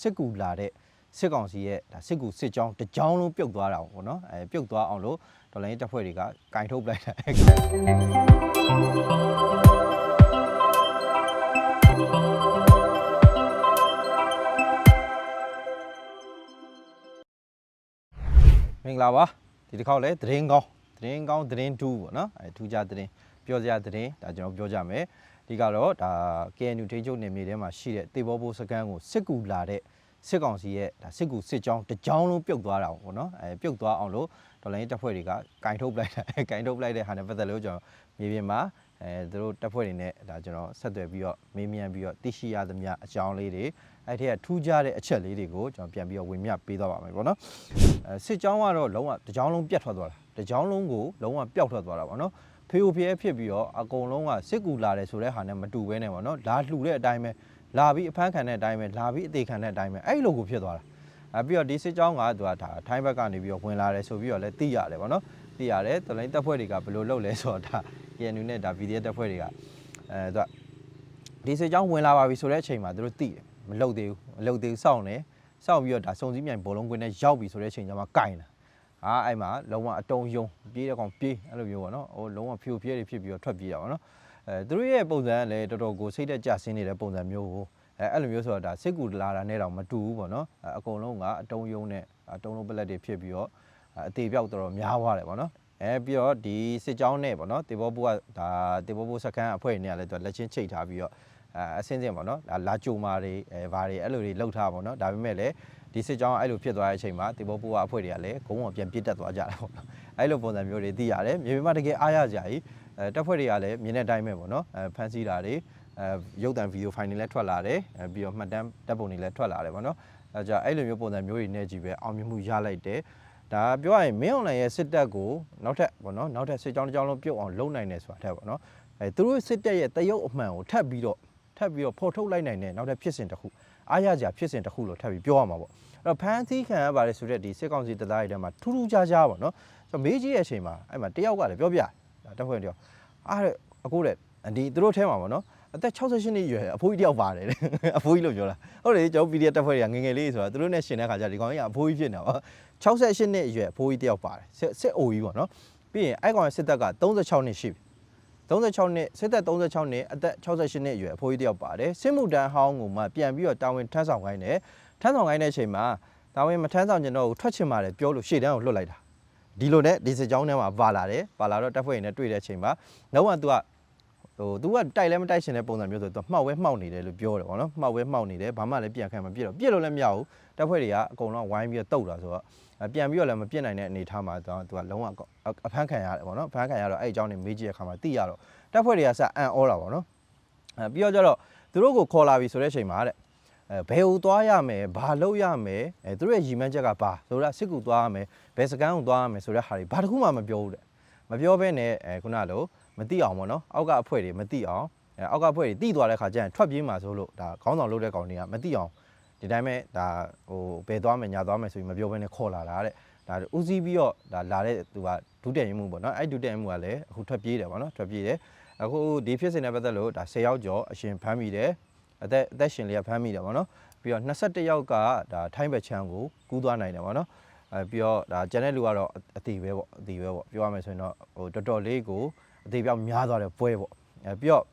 စစ်ကူလာတဲ့စစ်ကောင်စီရဲ့ဒါစစ်ကူစစ်ကြောင်းတစ်ကြောင်းလုံးပြုတ်သွားတာပေါ့နော်အဲပြုတ်သွားအောင်လို့ဒေါ်လာရင်းတပ်ဖွဲ့တွေကကင်ထုတ်ပလိုက်တာမင်္ဂလာပါဒီတစ်ခေါက်လဲသတင်းကောင်းသတင်းကောင်းသတင်းထူးပေါ့နော်အဲထူးခြားသတင်းပြောစရာသတင်းဒါကျွန်တော်ပြောကြမယ် ဒီကတော့ဒါ KNU ထိန်းချုပ်နယ်မြေထဲမှာရှိတဲ့တေဘောဘိုးစကန်ကိုစစ်ကူလာတဲ့စစ်ကောင်စီရဲ့ဒါစစ်ကူစစ်ကြောင်းတစ်ကြောင်းလုံးပြုတ်သွားတာပေါ့နော်အဲပြုတ်သွားအောင်လို့ဒေါ်လာရင်းတပ်ဖွဲ့တွေကကင်ထုတ်ပလိုက်တာအဲကင်ထုတ်ပလိုက်တဲ့ဟာနဲ့ပတ်သက်လို့ကျွန်တော်မြေပြင်မှာအဲသူတို့တပ်ဖွဲ့တွေနဲ့ဒါကျွန်တော်ဆက်သွယ်ပြီးတော့မေးမြန်းပြီးတော့သိရှိရသမျှအကြောင်းလေးတွေအဲ့ထက်ကထူးခြားတဲ့အချက်လေးတွေကိုကျွန်တော်ပြန်ပြီးတော့ဝင်မြပေးသွားပါမယ်ပေါ့နော်အဲစစ်ကြောင်းကတော့လုံးဝတစ်ကြောင်းလုံးပြတ်ထွက်သွားတာတစ်ကြောင်းလုံးကိုလုံးဝပျောက်ထွက်သွားတာပေါ့နော် ဖေအိုဖျဲဖြစ်ပြီးတော့အကုန်လုံးကစစ်ကူလာတယ်ဆိုတဲ့ဟာနဲ့မတူဘဲနဲ့ပေါ့နော်လာလှူတဲ့အတိုင်းပဲလာပြီးအဖမ်းခံတဲ့အတိုင်းပဲလာပြီးအသေးခံတဲ့အတိုင်းပဲအဲ့လိုကိုဖြစ်သွားတာအဲပြီးတော့ဒီစစ်ကြောင်းကသူကဒါထိုင်းဘက်ကနေပြီးတော့ဝင်လာတယ်ဆိုပြီးတော့လည်းသိရတယ်ပေါ့နော်သိရတယ်တလိုင်းတပ်ဖွဲ့တွေကဘယ်လိုလုပ်လဲဆိုတော့ဒါ KNU နဲ့ဒါ VDF တပ်ဖွဲ့တွေကအဲသူကဒီစစ်ကြောင်းဝင်လာပါပြီဆိုတဲ့အချိန်မှာသူတို့သိတယ်မလုပ်သေးဘူးမလုပ်သေးဘူးစောင့်နေစောက်ပြီးတော့ဒါစုံစည်းမြိုင်ဘောလုံးကွင်းနဲ့ရောက်ပြီဆိုတဲ့အချိန်ကျမှကင်တာ အာအဲ့မှာလုံးဝအတုံးယုံပြေးတဲ့ကောင်ပြေးအဲ့လိုမျိုးပေါ့နော်ဟိုလုံးဝဖြူဖြဲတွေဖြစ်ပြီးတော့ထွက်ပြေးတာပေါ့နော်အဲသူတို့ရဲ့ပုံစံကလည်းတော်တော်ကိုစိတ်သက်ကြဆင်းနေတဲ့ပုံစံမျိုးကိုအဲအဲ့လိုမျိုးဆိုတော့ဒါစစ်ကူလာတာနဲ့တော့မတူဘူးပေါ့နော်အဲအကုန်လုံးကအတုံးယုံနဲ့အတုံးလုံးပလက်တွေဖြစ်ပြီးတော့အသေးပြောက်တော်တော်များသွားတယ်ပေါ့နော်အဲပြီးတော့ဒီစစ်ကြောင်းနဲ့ပေါ့နော်တေဘောဘူကဒါတေဘောဘူစကန်အဖွဲ့နဲ့ကလည်းသူလက်ချင်းချိတ်ထားပြီးတော့ အဲအစင်းစင်းပေါ့နော်ဒါလာကြိုမာတွေအဲဘာတွေအဲ့လိုတွေလှုပ်ထားပါတော့ဒါပေမဲ့လည်းဒီစစ်ကြောင်းကအဲ့လိုဖြစ်သွားတဲ့အချိန်မှာတေဘောပူကအဖွဲ့တွေကလည်းဂုံးအောင်ပြန်ပြစ်တက်သွားကြတာပေါ့နော်အဲ့လိုပုံစံမျိုးတွေသိရတယ်မြေပြင်မှာတကယ်အားရကြကြီးအဲတပ်ဖွဲ့တွေကလည်းမြင်တဲ့အတိုင်းပဲပေါ့နော်အဲဖန်ဆီးတာတွေအဲရုပ်တံဗီဒီယိုဖိုင်တွေလည်းထွက်လာတယ်အဲပြီးတော့မှတ်တမ်းတပ်ပုံတွေလည်းထွက်လာတယ်ပေါ့နော်အဲကြအဲ့လိုမျိုးပုံစံမျိုးတွေနဲ့ကြီးပဲအောင်မြင်မှုရလိုက်တယ်ဒါပြောရရင်မင်းအွန်လိုင်းရဲ့စစ်တပ်ကိုနောက်ထပ်ပေါ့နော်နောက်ထပ်စစ်ကြောင်းတစ်ကြောင်းလုံးပြုတ်အောင်လုပ်နိုင်တယ်ဆိုတာထက်ပေါ့နော်အဲသူတို့စစ်တပ်ရဲ့တရုပ်အမှန်ကိုထပ်ပြီးတော့ ထပ်ပြီးတော့ဖော်ထုတ်လိုက်နိုင်တဲ့နောက်ထပ်ဖြစ်စဉ်တစ်ခုအားရကြဖြစ်စဉ်တစ်ခုလို့ထပ်ပြီးပြောရမှာပေါ့အဲ့တော့ဖန်သီးခံရပါတယ်ဆိုတဲ့ဒီစစ်ကောင်စီတပ်သားတွေထဲမှာထူးထူးခြားခြားပေါ့နော်ဆိုတော့မေးကြည့်ရဲ့အချိန်မှာအဲ့မှာတယောက်ကလည်းပြောပြတယ်ဒါတပ်ဖွဲ့တယောက်အားတဲ့အကိုတဲ့ဒီသူတို့ထဲမှာပေါ့နော်အသက်68နှစ်အရွယ်အဖိုးကြီးတယောက်ပါတယ်တဲ့အဖိုးကြီးလို့ပြောတာဟုတ်တယ်ကျွန်တော် PDF တပ်ဖွဲ့တွေကငယ်ငယ်လေးဆိုတာသူတို့နဲ့ရှင်တဲ့ခါကျဒီကောင်ကြီးကအဖိုးကြီးဖြစ်နေတာပေါ့68နှစ်အရွယ်အဖိုးကြီးတယောက်ပါတယ်စစ်စစ်အိုကြီးပေါ့နော်ပြီးရင်အဲ့ကောင်ရဲ့စစ်တပ်က36နှစ်ရှိပြီ 36နှစ်စစ်သက်36နှစ်အသက်68နှစ်အရွယ်အဖိုးကြီးတယောက်ပါတယ်စစ်မှုတန်းဟောင်းကိုမှပြန်ပြီးတော့တာဝန်ထမ်းဆောင်ခိုင်းတယ်ထမ်းဆောင်ခိုင်းတဲ့အချိန်မှာတာဝန်မထမ်းဆောင်ကျင်တော့ဘူးထွက်ချင်ပါတယ်ပြောလို့ရှေ့တန်းကိုလွတ်လိုက်တာဒီလိုနဲ့ဒီစစ်ကြောင်းထဲမှာပါလာတယ်ပါလာတော့တပ်ဖွဲ့ရင်းနဲ့တွေ့တဲ့အချိန်မှာလုံးဝ तू က ဟို तू ကတိုက်လည်းမတိုက်ရှင်တဲ့ပုံစံမျိုးဆိုတော့မှောက်ဝဲမှောက်နေတယ်လို့ပြောတယ်ဗောနော်မှောက်ဝဲမှောက်နေတယ်ဘာမှလည်းပြန်ခံမပြစ်တော့ပြစ်လို့လည်းမရဘူးတပ်ဖွဲ့တွေကအကုန်လုံးဝိုင်းပြီးတော့တုတ်တာဆိုတော့ပြန်ပြီးတော့လည်းမပြစ်နိုင်တဲ့အနေအထားမှာတော့ तू ကလုံးဝအဖမ်းခံရတယ်ဗောနော်ဖမ်းခံရတော့အဲ့အကြောင်းနေမေးကြည့်တဲ့အခါမှာသိရတော့တပ်ဖွဲ့တွေကစအံ့ဩတာဗောနော်အဲပြီးတော့ကျတော့သူတို့ကိုခေါ်လာပြီဆိုတဲ့အချိန်မှာတဲ့အဲဘယ်ဟူသွားရမယ်ဘာလုပ်ရမယ်အဲသူတို့ရဲ့ရည်မှန်းချက်ကဘာဆိုတာစစ်ကူသွားရမယ်ဘယ်စကန်းကိုသွားရမယ်ဆိုတဲ့ဟာတွေဘာတစ်ခုမှမပြောဘူးတဲ့မပြောဘဲနဲ့အဲခုနလို မသိအောင်ပေါ့နော်အောက်ကအဖွဲ့တွေမသိအောင်အဲအောက်ကအဖွဲ့တွေတိသွားတဲ့ခါကျရင်ထွက်ပြေးမှာဆိုလို့ဒါခေါင်းဆောင်လုပ်တဲ့ကောင်တွေကမသိအောင်ဒီတိုင်းပဲဒါဟိုဘယ်သွားမယ်ညာသွားမယ်ဆိုပြီးမပြောဘဲနဲ့ခေါ်လာတာတဲ့ဒါဦးစီးပြီးတော့ဒါလာတဲ့သူကဒုတက်ရင်မှုပေါ့နော်အဲ့ဒုတက်ရင်မှုကလည်းအခုထွက်ပြေးတယ်ပေါ့နော်ထွက်ပြေးတယ်အခုဒီဖြစ်စဉ်နဲ့ပတ်သက်လို့ဒါ10ယောက်ကျော်အရှင်ဖမ်းမိတယ်အသက်အသက်ရှင်လေးကဖမ်းမိတယ်ဗောနော်ပြီးတော့21ယောက်ကဒါထိုင်းဘက်ချမ်းကိုကူးသွားနိုင်တယ်ဗောနော်အဲပြီးတော့ဒါကျန်တဲ့လူကတော့အသေးပဲဗောအသေးပဲဗောပြောရမယ်ဆိုရင်တော့ဟိုတော်တော်လေးကို အသေးပြောက်များသွားတဲ့ပွဲဗောအဲပြီးတော့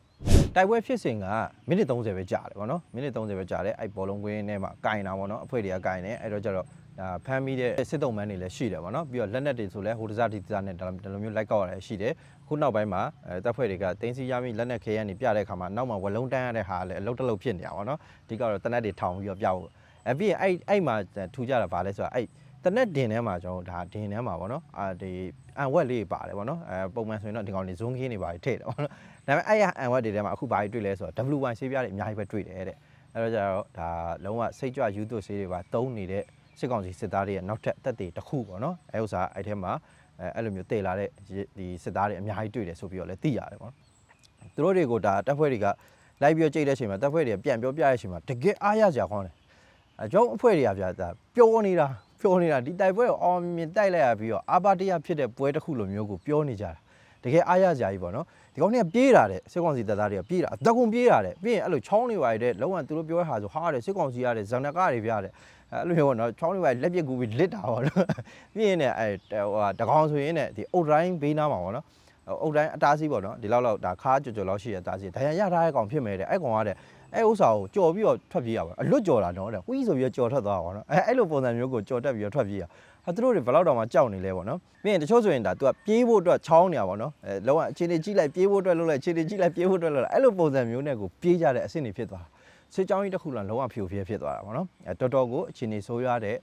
တိုက်ပွဲဖြစ်စဉ်ကမိနစ်30ပဲကြာတယ်ဗောနော်မိနစ်30ပဲကြာတယ်အဲ့ဘောလုံးကွင်းထဲမှာကင်တာဗောနော်အဖွဲ့တွေကကင်တယ်အဲ့တော့ကျတော့ဒါဖမ်းမိတဲ့စစ်တုံးမန်းတွေလည်းရှိတယ်ဗောနော်ပြီးတော့လက်နက်တွေဆိုလည်းဟိုတစားဒီတစားနဲ့ဒါလိုမျိုးလိုက်ကောက်ရတယ်ရှိတယ်ခုနောက်ပိုင်းမှာအဲတပ်ဖွဲ့တွေကတင်းစီရမိလက်နက်ခဲရန်တွေပြတဲ့အခါမှာနောက်မှာဝလုံးတန်းရတဲ့ဟာလည်းအလုတ်တလုတ်ဖြစ်နေတာဗောနော်အဓိကတော့တနက်တွေထောင်ပြီးတော့ပြဖို့အဲပြီးရင်အဲ့အဲ့မှာထူကြတာဗာလဲဆိုတော့အဲ့တနက်ဒင်ထဲမှာကျွန်တော်ဒါဒင်ထဲမှာဗောနော်အာဒီ အန်ဝက်လေးပါတယ်ဗောနော်အဲပုံမှန်ဆိုရင်တော့ဒီကောင်တွေဇွန်ခင်းတွေပါထည့်တယ်ဗောနော်ဒါပေမဲ့အဲ့ရအန်ဝက်တွေထဲမှာအခုဘာတွေတွေ့လဲဆိုတော့ W1 ဆေးပြားတွေအများကြီးပဲတွေ့တယ်တဲ့အဲ့တော့ကျတော့ဒါလုံးဝစိတ်ကြွယူသွဆေးတွေပါတုံးနေတဲ့စစ်ကောင်စီစစ်သားတွေရဲ့နောက်ထပ်တက်တွေတစ်ခုပေါ့နော်အဲဥစ္စာအဲ့ထဲမှာအဲအဲ့လိုမျိုးတည်လာတဲ့ဒီစစ်သားတွေအများကြီးတွေ့တယ်ဆိုပြီးတော့လည်းသိရတယ်ပေါ့နော်သူတို့တွေကိုဒါတပ်ဖွဲ့တွေကလိုက်ပြီးကြိတ်တဲ့အချိန်မှာတပ်ဖွဲ့တွေကပြန်ပြောပြတဲ့အချိန်မှာတကယ်အားရကြခေါင်းတယ်အကြောင်းအဖွဲ့တွေကပြဒါပျော်နေတာ ပျော်နေတာဒီတိုက်ပွဲကိုအောင်မြင်တိုက်လိုက်ရပြီးတော့အာပါတရဖြစ်တဲ့ပွဲတစ်ခုလိုမျိုးကိုပြောနေကြတာတကယ်အားရကြကြီးပေါ့နော်ဒီကောင်တွေကပြေးတာတဲ့စစ်ကောင်စီတပ်သားတွေကပြေးတာအတကုံပြေးတာတဲ့ပြီးရင်အဲ့လိုချောင်းနေပါတဲ့လုံးဝသူတို့ပြောတဲ့ဟာဆိုဟာတဲ့စစ်ကောင်စီရတဲ့ဇန်နကတွေပြတဲ့အဲ့လိုမျိုးပေါ့နော်ချောင်းနေပါလက်ပြကူပြီးလစ်တာပေါ့နော်ပြီးရင်လည်းအဲဟိုဟာတကောင်ဆိုရင်လည်းဒီအုတ်တိုင်းဘေးနားမှာပေါ့နော်အုတ်တိုင်းအတားစီးပေါ့နော်ဒီလောက်လောက်ဒါခါကြော်ကြော်လောက်ရှိရတားစီးဒဏ်ရာရထားတဲ့ကောင်ဖြစ်မယ်တဲ့အဲ့ကောင်ကတဲ့ အဲ့ဥစ္စာကိုကြော်ပြီးတော့ထွက်ပြေးရပါအလွတ်ကြော်တာနော်တဲ့ဝီးဆိုပြီးတော့ကြော်ထွက်သွားတာပေါ့နော်အဲ့အဲ့လိုပုံစံမျိုးကိုကြော်တက်ပြီးတော့ထွက်ပြေးရဟာသူတို့တွေဘယ်လောက်တောင်မှကြောက်နေလဲပေါ့နော်ပြီးရင်တချို့ဆိုရင်ဒါ तू ကပြေးဖို့အတွက်ချောင်းနေတာပေါ့နော်အဲလောကအခြေအနေကြည့်လိုက်ပြေးဖို့အတွက်လုပ်လိုက်အခြေအနေကြည့်လိုက်ပြေးဖို့အတွက်လုပ်လိုက်အဲ့လိုပုံစံမျိုးနဲ့ကိုပြေးကြတဲ့အဆင့်တွေဖြစ်သွားစစ်ကြောင်းကြီးတစ်ခုလုံးလုံးဝဖြိုဖျဲဖြစ်သွားတာပေါ့နော်အဲတော်တော်ကိုအခြေအနေဆိုးရတဲ့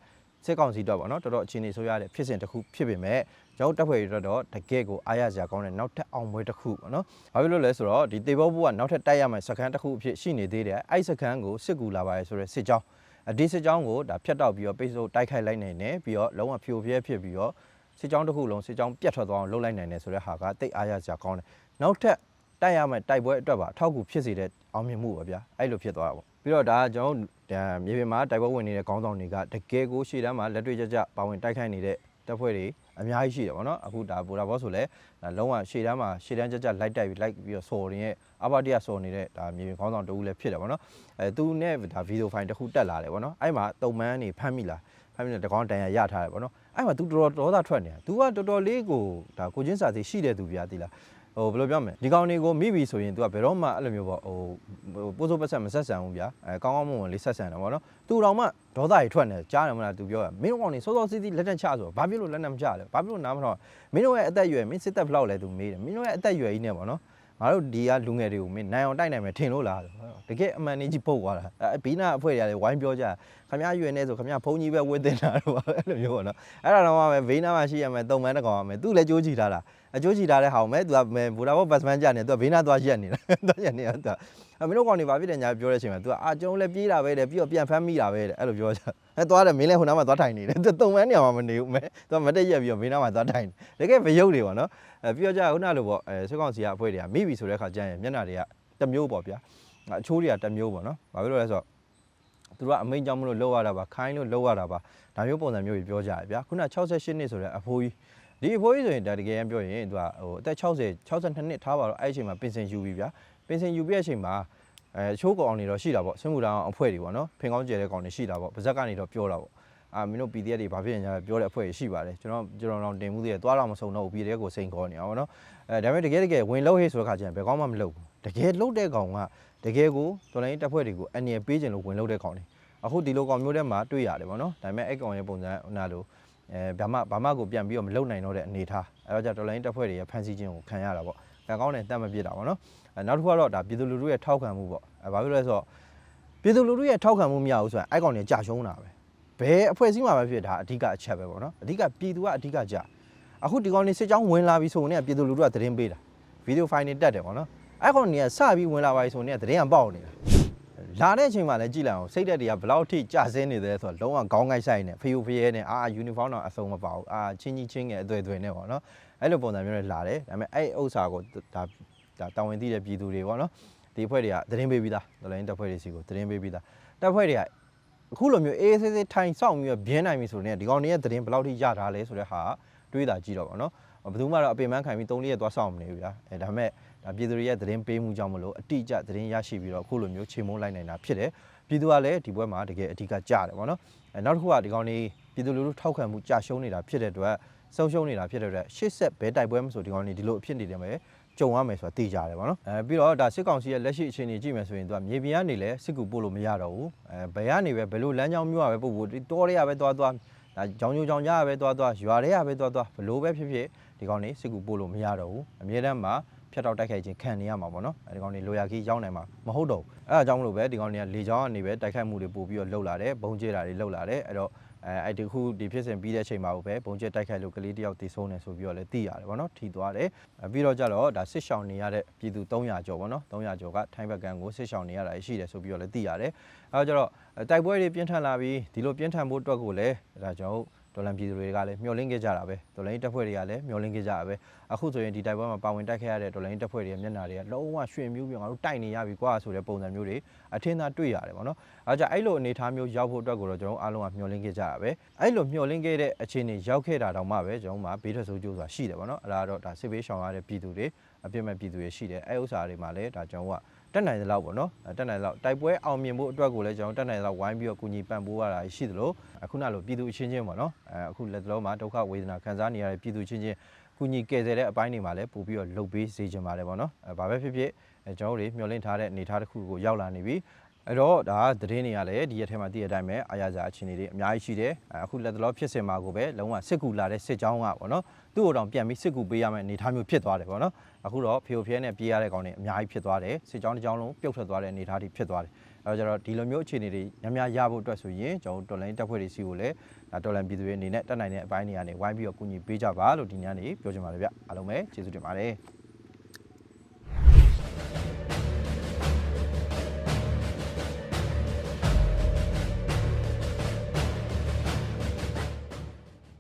စစ်ကောင်စီတော့ပေါ့နော်တော်တော်အခြေအနေဆိုးရတဲ့ဖြစ်စဉ်တစ်ခုဖြစ်ပေမဲ့ ကျွန်တော်တပ်ဖွဲ့တွေတော့တော့တကယ့်ကိုအားရစရာကောင်းတဲ့နောက်ထပ်အောင်ပွဲတစ်ခုပေါ့နော်ဘာဖြစ်လို့လဲဆိုတော့ဒီတေဘောဘူးကနောက်ထပ်တိုက်ရမယ့်စခန်းတစ်ခုအဖြစ်ရှိနေသေးတယ်အဲ့စခန်းကိုစစ်ကူလာပါရဲဆိုတဲ့စစ်ကြောင်းအဒီစစ်ကြောင်းကိုဒါဖြတ်တောက်ပြီးတော့ပိတ်ဆို့တိုက်ခိုက်လိုက်နိုင်တယ်ပြီးတော့လုံးဝဖြိုဖျဲဖြစ်ပြီးတော့စစ်ကြောင်းတစ်ခုလုံးစစ်ကြောင်းပြတ်ထွက်သွားအောင်လုပ်လိုက်နိုင်တယ်ဆိုတဲ့ဟာကတိတ်အားရစရာကောင်းတယ်နောက်ထပ်တိုက်ရမယ့်တိုက်ပွဲအတွက်ပါအထောက်အကူဖြစ်စေတဲ့အောင်မြင်မှုပါဗျာအဲ့လိုဖြစ်သွားတာပေါ့ပြီးတော့ဒါကျွန်တော်တို့ဒါမြေပြင်မှာတိုက်ပွဲဝင်နေတဲ့ခေါင်းဆောင်တွေကတကယ်ကိုရှေ့တန်းမှာလက်တွေ့ကြကြပါဝင်တိုက်ခိုက်နေတဲ့တပ်ဖွဲ့တွေ အများကြီးရှိတယ်ပေါ့နော်အခုဒါဘူရာဘောဆိုလဲဒါလုံးဝရှေ့တန်းမှာရှေ့တန်းကြကြလိုက်တိုက်ပြီးလိုက်ပြီးတော့စော်နေတဲ့အာဘတိယစော်နေတဲ့ဒါမြေပြင်ခေါင်းဆောင်တဦးလည်းဖြစ်တယ်ပေါ့နော်အဲသူနဲ့ဒါဗီဒီယိုဖိုင်တစ်ခုတက်လာတယ်ဗောနော်အဲ့မှာတုံမန်းနေဖမ်းမိလားဖမ်းမိတယ်တကောင်းတန်ရရထားတယ်ဗောနော်အဲ့မှာ तू တော်တော်ဒေါသထွက်နေတာ तू ကတော်တော်လေးကိုဒါကိုချင်းစာစီရှိတဲ့သူပြသီလား ဟိုဘယ်လိုပြောမလဲဒီကောင်တွေကိုမိပြီဆိုရင် तू ကဘယ်တော့မှအဲ့လိုမျိုးပေါ့ဟိုပိုးစိုးပတ်ဆက်မဆက်ဆံဘူးဗျာအဲကောင်းကောင်းမွန်မွန်လေးဆက်ဆံတယ်ဗောနော် तू တော်မှဒေါသကြီးထွက်နေကြားတယ်မလား तू ပြောရမင်းတို့ကောင်တွေစောစောစီးစီးလက်တက်ချဆိုဘာဖြစ်လို့လက်နဲ့မချလဲဘာဖြစ်လို့နားမထောင်မင်းတို့ရဲ့အသက်အရွယ်မင်းစစ်သက်ဘယ်လောက်လဲ तू မေးတယ်မင်းတို့ရဲ့အသက်အရွယ်ကြီးနဲ့ဗောနော် ငါတို့ဒီကလူငယ်တွေကိုမင်းနိုင်အောင်တိုက်နိုင်မယ်ထင်လို့လားဆိုတော့တကယ်အမှန်ကြီးပုတ်သွားတာအဲဘီနာအဖွဲ့တွေကလည်းဝိုင်းပြောကြခမရရွယ်နေဆိုခမရဖုန်းကြီးပဲဝတ်တင်တာတော့အဲ့လိုမျိုးပေါ့နော်အဲ့ဒါတော့မှပဲဘီနာမှာရှိရမယ်တုံမန်းတစ်ကောင်ရမယ်သူလည်းကြိုးကြည့်ထားတာအကျိုးကြည့်ထားတဲ့ဟောင်မဲသူကဘူရာဘောဘတ်စမန်ကြနေသူကဘီနာသွားရက်နေတာသွားရက်နေတာသူကအမင်းတို့ကောင်တွေဘာဖြစ်တယ်ညာပြောတဲ့အချိန်မှာသူကအာကျုံးလည်းပြေးတာပဲတဲ့ပြီးတော့ပြန်ဖမ်းမိတာပဲတဲ့အဲ့လိုပြောကြ အဲသွားတယ်မင်းလည်းဟိုနားမှာသွားထိုင်နေတယ်သူတုံမန်းနေရာမှာမနေဘူးမဲသူကမတက်ရက်ပြီးတော့ဘီနာမှာသွားထိုင်တယ်တကယ်မယုတ်တွေပေါ့နော်အဲပြောကြခုနလိုပေါ့အဲစစ်ကောင်စီကအဖွဲတွေကမိပြီဆိုတဲ့ခါကျရင်မျက်နှာတွေကတစ်မျိုးပေါ့ဗျာအချိုးတွေကတစ်မျိုးပေါ့နော်ဘာဖြစ်လို့လဲဆိုတော့သူတို့ကအမိန်ကြောင့်မလို့လောက်ရတာပါခိုင်းလို့လောက်ရတာပါဒါမျိုးပုံစံမျိုးကြီးပြောကြတယ်ဗျာခုန68နှစ်ဆိုတဲ့အဖိုးကြီးဒီအဖိုးကြီးဆိုရင်ဒါတကယ်ရန်ပြောရင်သူကဟိုအသက်60 62နှစ်ထားပါတော့အဲ့အချိန်မှာပင်စင်ယူပြီဗျာပင်စင်ယူပြီးတဲ့အချိန်မှာ အဲချိုးကောင်တွေတော့ရှိတာပေါ့ဆွေးမှုတောင်အဖွဲ့တွေပေါ့နော်ဖင်ကောင်းကျဲတဲ့ကောင်တွေရှိတာပေါ့ဗဇက်ကနေတော့ပြောတာပေါ့အာမင်းတို့ PDF တွေဘာဖြစ်နေကြလဲပြောတဲ့အဖွဲ့ရှိပါတယ်ကျွန်တော်ကျွန်တော်တော့တင်မှုတွေသွားတော့မဆုံးတော့ဘူး PDF ကိုစိန်ခေါ်နေတာပေါ့နော်အဲဒါပေမဲ့တကယ်တကယ်ဝင်လို့ဟေးဆိုတဲ့ခါကျရင်ဘယ်ကောင်းမှမလုပ်ဘူးတကယ်လုပ်တဲ့ကောင်ကတကယ်ကိုတော်လိုင်းတပ်ဖွဲ့တွေကိုအန်ရပေးခြင်းလို့ဝင်လုပ်တဲ့ကောင်တွေအခုဒီလိုကောင်မျိုးထဲမှာတွေ့ရတယ်ပေါ့နော်ဒါပေမဲ့အဲ့ကောင်ရဲ့ပုံစံဟိုနာလိုအဲဘာမှဘာမှကိုပြန်ပြီးတော့မလုပ်နိုင်တော့တဲ့အနေထားအဲတော့ကြတော်လိုင်းတပ်ဖွဲ့တွေရဲ့ဖန်ဆီးခြင်းကိုခံရတာပေါ့ကံကောင်းတယ်တတ်မပြစ်တာပေါ့နော်အဲ နောက်တစ်ခုကတော့ဒါပြည်သူလူထုရဲ့ထောက်ခံမှုပေါ့အဲဘာဖြစ်လို့လဲဆိုတော့ပြည်သူလူထုရဲ့ထောက်ခံမှုမရဘူးဆိုရင်အဲ့ကောင်တွေကြာရှုံးတာပဲဘယ်အဖွဲ့အစည်းမှာပဲဖြစ်ဒါအဓိကအချက်ပဲပေါ့နော်အဓိကပြည်သူကအဓိကကြာအခုဒီကောင်နေစစ်ကြောင်းဝင်လာပြီဆိုရင်ပြည်သူလူထုကသတင်းပေးတာဗီဒီယိုဖိုင်တွေတက်တယ်ပေါ့နော်အဲ့ကောင်တွေကစပြီးဝင်လာပါပြီဆိုရင်သတင်းကပေါက်နေတာလာတဲ့အချိန်မှာလည်းကြည့်လိုက်အောင်စိတ်သက်တွေကဘယ်လောက်ထိကြာစင်းနေတယ်ဆိုတော့လုံးဝခေါင်းကိုက်ဆိုင်နေဖျူဖျဲနေအာယူနီဖောင်းတော့အစုံမပါဘူးအာချင်းကြီးချင်းငယ်အသွေးသွေးနဲ့ပေါ့နော်အဲ့လိုပုံစံမျိုးနဲ့လာတယ်ဒါပေမဲ့အဲ့ဥစ္စာကိုဒါ ဒါတာဝန်သိတဲ့ပြည်သူတွေပေါ့နော်ဒီအဖွဲ့တွေကသတင်းပေးပြီးသားတော်လိုင်းတပ်ဖွဲ့တွေစီကိုသတင်းပေးပြီးသားတပ်ဖွဲ့တွေကအခုလိုမျိုးအေးအေးဆေးဆေးထိုင်ဆောင်ပြီးတော့ပြင်းနိုင်ပြီဆိုရင်ဒီကောင်တွေရဲ့သတင်းဘယ်လောက်ထိရထားလဲဆိုတဲ့ဟာတွေးတာကြည့်တော့ဗောနော်ဘယ်သူမှတော့အပင်ပန်းခံပြီး၃ရက်သွားဆောင်မနေဘူးဗျာအဲဒါပေမဲ့ဒါပြည်သူတွေရဲ့သတင်းပေးမှုကြောင့်မလို့အတိအကျသတင်းရရှိပြီးတော့အခုလိုမျိုးချိန်မိုးလိုက်နိုင်တာဖြစ်တယ်ပြည်သူကလည်းဒီဘက်မှာတကယ်အဓိကကြားတယ်ဗောနော်အဲနောက်တစ်ခုကဒီကောင်တွေပြည်သူလူထုထောက်ခံမှုကြာရှုံးနေတာဖြစ်တဲ့အတွက်ဆုံးရှုံးနေတာဖြစ်တဲ့အတွက်ရှေ့ဆက်ဘဲတိုက်ပွဲမဆိုဒီကောင်တွေဒီလိုအဖြစ်နေတယ်မယ် ကြုံရမယ်ဆိုတာသိကြတယ်ဗောနော်အဲပြီးတော့ဒါစစ်ကောင်စီရဲ့လက်ရှိအခြေအနေကြည့်မယ်ဆိုရင်သူကမြေပြင်ကနေလည်းစစ်ကူပို့လို့မရတော့ဘူးအဲဘယ်ကနေပဲဘယ်လိုလမ်းကြောင်းမျိုးရပဲပို့ဖို့ဒီတောတွေကပဲသွားသွားဒါကြောင်ကြိုကြောင်ကြရပဲသွားသွားရွာတွေကပဲသွားသွားဘလို့ပဲဖြစ်ဖြစ်ဒီကောင်တွေစစ်ကူပို့လို့မရတော့ဘူးအမြဲတမ်းမှာဖြတ်တော့တိုက်ခိုက်ခြင်းခံနေရမှာပေါ့နော်အဲဒီကောင်တွေလိုရာကြီးရောက်နိုင်မှာမဟုတ်တော့ဘူးအဲအကြောင်းမလို့ပဲဒီကောင်တွေကလေကြောင်းကနေပဲတိုက်ခိုက်မှုတွေပို့ပြီးတော့လှုပ်လာတယ်ဘုံကျဲတာတွေလှုပ်လာတယ်အဲ့တော့ အဲအဲ့ဒီခုဒီဖြစ်စဉ်ပြီးတဲ့အချိန်မှာပဲဘုံကျက်တိုက်ခိုက်လို့ကလေးတယောက်တည်ဆုံးတယ်ဆိုပြီးတော့လည်းသိရတယ်ဗောနော်ထီသွားတယ်အဲပြီးတော့ကြတော့ဒါစစ်ရှောင်နေရတဲ့ပြည်သူ300ကျော်ဗောနော်300ကျော်ကထိုင်းဘက်ကန်ကိုစစ်ရှောင်နေရတာရှိတယ်ဆိုပြီးတော့လည်းသိရတယ်အဲတော့ကြတော့တိုက်ပွဲတွေပြင်းထန်လာပြီးဒီလိုပြင်းထန်ဖို့အတွက်ကိုလည်းဒါကျွန်တော် ဒေါ်လန်ပြည်သူတွေကလည်းမျှော်လင့်ခဲ့ကြတာပဲဒေါ်လန်တပ်ဖွဲ့တွေကလည်းမျှော်လင့်ခဲ့ကြတာပဲအခုဆိုရင်ဒီတိုက်ပွဲမှာပါဝင်တိုက်ခဲ့ရတဲ့ဒေါ်လန်တပ်ဖွဲ့တွေရဲ့မျက်နှာတွေကလုံးဝရွှင်မြူးပြီးငါတို့တိုက်နေရပြီကွာဆိုတဲ့ပုံစံမျိုးတွေအထင်သာတွေ့ရတယ်ဗောနော်အဲကြအဲ့လိုအနေအထားမျိုးရောက်ဖို့အတွက်ကိုတော့ကျွန်တော်အားလုံးကမျှော်လင့်ခဲ့ကြတာပဲအဲ့လိုမျှော်လင့်ခဲ့တဲ့အခြေအနေရောက်ခဲ့တာတောင်မှပဲကျွန်တော်မှဘေးထွက်ဆိုးကျိုးဆိုတာရှိတယ်ဗောနော်အဲ့ဒါကတော့ဒါစစ်ဘေးရှောင်ရတဲ့ပြည်သူတွေအပြစ်မဲ့ပြည်သူတွေရှိတယ်အဲဥစ္စာတွေမှာလည်းဒါကျွန်တော်က တက်နိုင်တဲ့လောက်ပေါ့နော်အဲတက်နိုင်တဲ့လောက်တိုက်ပွဲအောင်မြင်ဖို့အတွက်ကိုလည်းကျွန်တော်တက်နိုင်တဲ့လောက်ဝိုင်းပြီးတော့ကူညီပံ့ပိုးရတာရှိသလိုအခုနလိုပြည်သူအချင်းချင်းပေါ့နော်အဲအခုလက်တလုံးမှာဒုက္ခဝေဒနာခံစားနေရတဲ့ပြည်သူချင်းချင်းကူညီကယ်ဆယ်တဲ့အပိုင်းတွေမှာလည်းပို့ပြီးတော့လှုပ်ပေးစေချင်ပါတယ်ပေါ့နော်အဲဘာပဲဖြစ်ဖြစ်အဲကျွန်တော်တို့တွေမျှော်လင့်ထားတဲ့အနေအထားတစ်ခုကိုရောက်လာနေပြီ အဲ့တော့ဒါကသတင်းတွေကလည်းဒီရက်ထဲမှာတည့်ရတဲ့အတိုင်းပဲအားရစရာအခြေအနေတွေအများကြီးရှိတယ်အဲအခုလက်တလောဖြစ်စင်မှာကိုပဲလုံးဝစစ်ကူလာတဲ့စစ်ကြောင်းကပေါ့နော်သူ့ကိုတောင်ပြန်ပြီးစစ်ကူပေးရမယ့်အနေအထားမျိုးဖြစ်သွားတယ်ပေါ့နော်အခုတော့ဖေဖျဲနဲ့ပြေးရတဲ့ကောင်တွေအများကြီးဖြစ်သွားတယ်စစ်ကြောင်းတစ်ကြောင်းလုံးပြုတ်ထွက်သွားတဲ့အနေအထားတွေဖြစ်သွားတယ်အဲတော့ကျတော့ဒီလိုမျိုးအခြေအနေတွေများများရဖို့အတွက်ဆိုရင်ကျွန်တော်တို့တော်လိုင်းတက်ဖွဲ့တွေစီကိုလည်းဒါတော်လိုင်းပြည်သူတွေအနေနဲ့တက်နိုင်တဲ့အပိုင်းတွေကနေဝိုင်းပြီးတော့ကူညီပေးကြပါလို့ဒီညနေပြောချင်ပါတယ်ဗျအားလုံးပဲကျေးဇူးတင်ပါတယ်